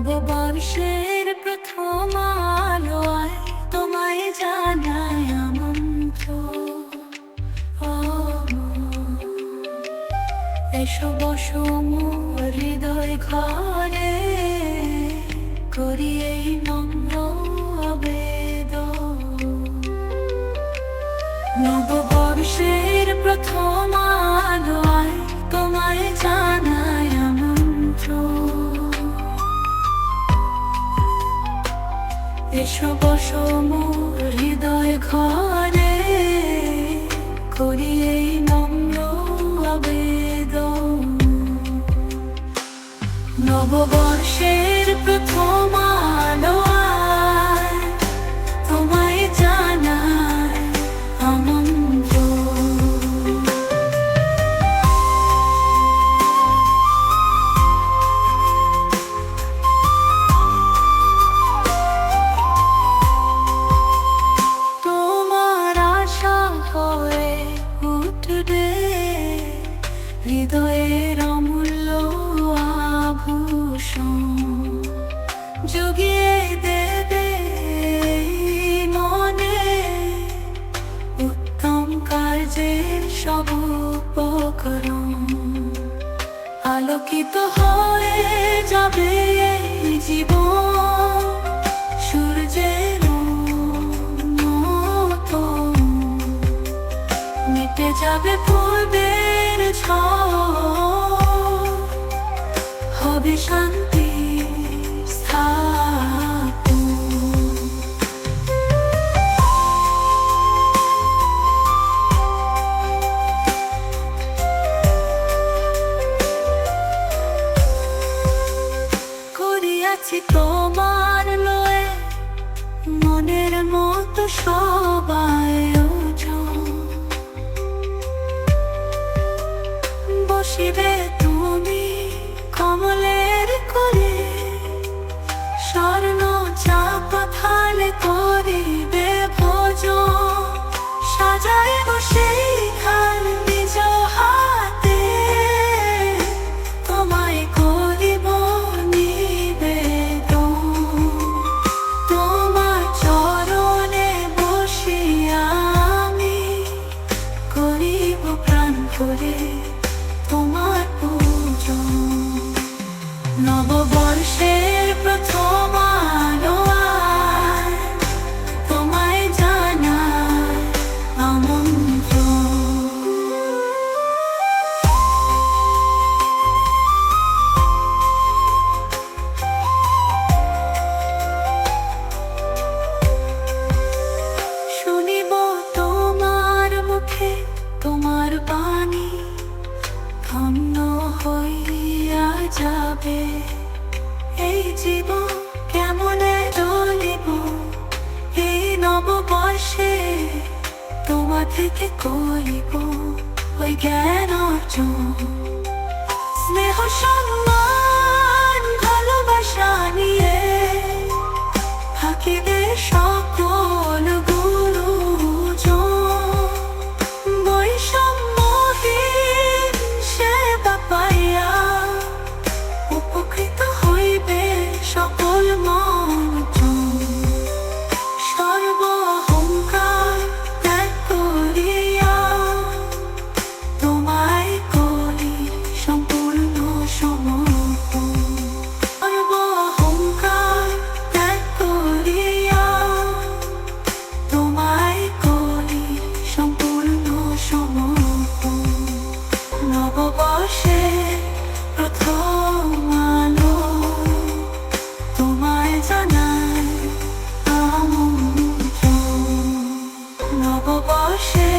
নববর্ষের প্রথম আলোয় তোমায় জানায় এসো বসো হৃদয় ঘরে, করি এই নম্র আবেদ নববর্ষের প্রথম আলোয় এসো বসো হৃদয় ঘরে করি এই নম্র আবেদন। নববর্ষের হৃদয়ের অমূল্য আভূষণ দেবে এই মনে উত্তম কার্যের সব উপকরণ। আলোকিত হয়ে যাবে জীবন, সূর্যের মতো। মিটে যাবে ঝড় করিয়াছি তোমার লয়ে মনের মতো সবাই। বসিবে তুমি কমলের করে স্বর্ণ চাপা থালে করিবে ভোজ সাজাই বসে খান নিজ হাতে। তোমায় করিব নিবেদন। তোমার চরণে বসিয়া আমি, করিব প্রাণ করে থেকে করিব ওই জ্ঞান অর্জন আসে প্রথম আলো তোমায় জানাই আমন্ত্রণ। নববর্ষে